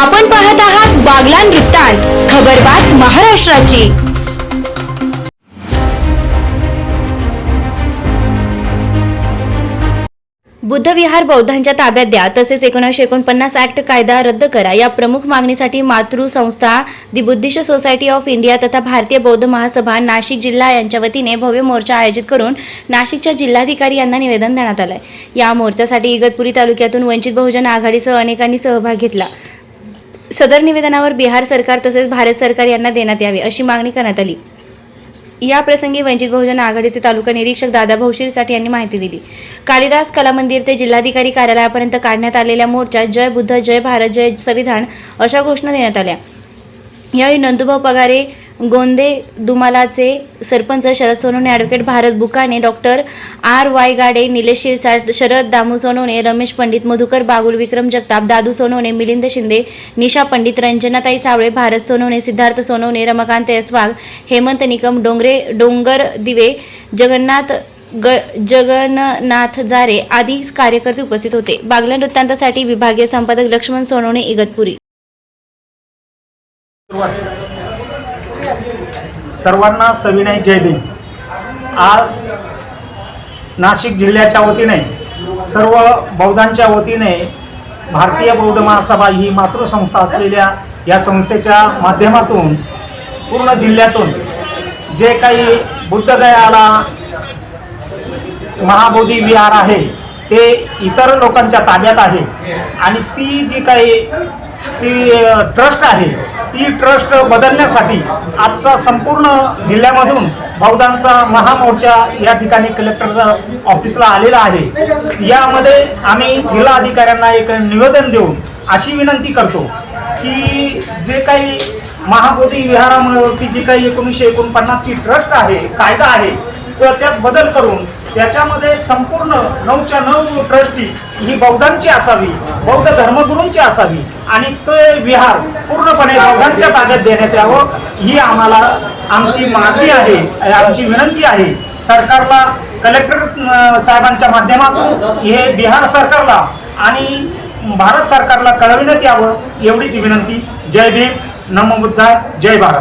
आपण पाहत आहात बागलान वृत्तांत खबरबात महाराष्ट्राची. बुद्धविहार बौद्धांच्या ताब्यात द्या तसेच एकोणीसशे एकोणपन्नास ऍक्ट कायदा रद्द करा. या प्रमुख मागणीसाठी मातृ संस्था the Buddhist society of India तथा भारतीय बौद्ध महासभा नाशिक जिल्हा यांच्या वतीने भव्य मोर्चा आयोजित करून नाशिकच्या जिल्हाधिकारी यांना निवेदन देण्यात आलंय. या मोर्चासाठी इगतपुरी तालुक्यातून वंचित बहुजन आघाडीसह अनेकांनी सहभाग घेतला. सदर निवेदनावर बिहार सरकार तसेच भारत सरकार यांना देण्यात यावे अशी मागणी करण्यात आली. या प्रसंगी वंचित बहुजन आघाडीचे तालुका निरीक्षक दादा भौशिरसाठी यांनी माहिती दिली. कालिदास कला मंदिर ते जिल्हाधिकारी कार्यालयापर्यंत काढण्यात आलेल्या मोर्चात जय बुद्ध जय भारत जय संविधान अशा घोषणा देण्यात आल्या. यावेळी Nandubhau Pagare Gonde दुमालाचे sarpanch Sharad Sonawane advocate Bharat Bukane doctor R Y Gade Nilesh Shirsat Sharad Damu Sonawane Ramesh Pandit Madhukar Bagul Vikram Jagtap Dadu Sonawane Milind Shinde Nisha Pandit Ranjanatai Sawale Bharat Sonawane Siddharth Sonawane Ramakant यसवाग Hemant Nikam Dongre Dongar Dive Jagannath ग जगन्नाथ जारे आदी कार्यकर्ते उपस्थित होते. बागला वृत्तांतासाठी विभागीय संपादक लक्ष्मण सोनवणे इगतपुरी. सर्वांना सविनय जय भीम. आज नाशिक जिल्ह्याच्या वतीने सर्व बौद्धांच्या वतीने भारतीय बौद्ध महासभा ही मातृसंस्था असलेल्या या संस्थेच्या माध्यमातून पूर्ण जिल्ह्यातून जे काही बुद्धगयाला महाबोधी विहार आहे ते इतर लोकांच्या ताब्यात आहे. आणि ती जी काही ती ट्रस्ट आहे ती ट्रस्ट बदलण्यासाठी आजचा संपूर्ण जिल्ह्यामधून बौद्धांचा महामोर्चा या ठिकाणी कलेक्टर ऑफिसला आलेला आहे. यामध्ये आम्ही जिल्हा अधिकाऱ्यांना एक निवेदन देऊन अशी विनंती करतो की जे काही महाबोधी विहारावरती जी काही एकोणीसशे एकोणपन्नासची ट्रस्ट आहे कायदा आहे त्याच्यात बदल करून त्याच्यामध्ये संपूर्ण नऊच्या नऊ ट्रस्टी ही बौद्धांची असावी बौद्ध धर्मगुरूंची असावी आणि ते विहार पूर्णपणे बौद्धांच्या ताब्यात देण्यात यावं ही आम्हाला आमची मागणी आहे आमची विनंती आहे. सरकारला कलेक्टर साहेबांच्या माध्यमातून हे बिहार सरकारला आणि भारत सरकारला कळविण्यात यावं एवढीच विनंती. जय भीम. नमो बुद्धा जय भारत.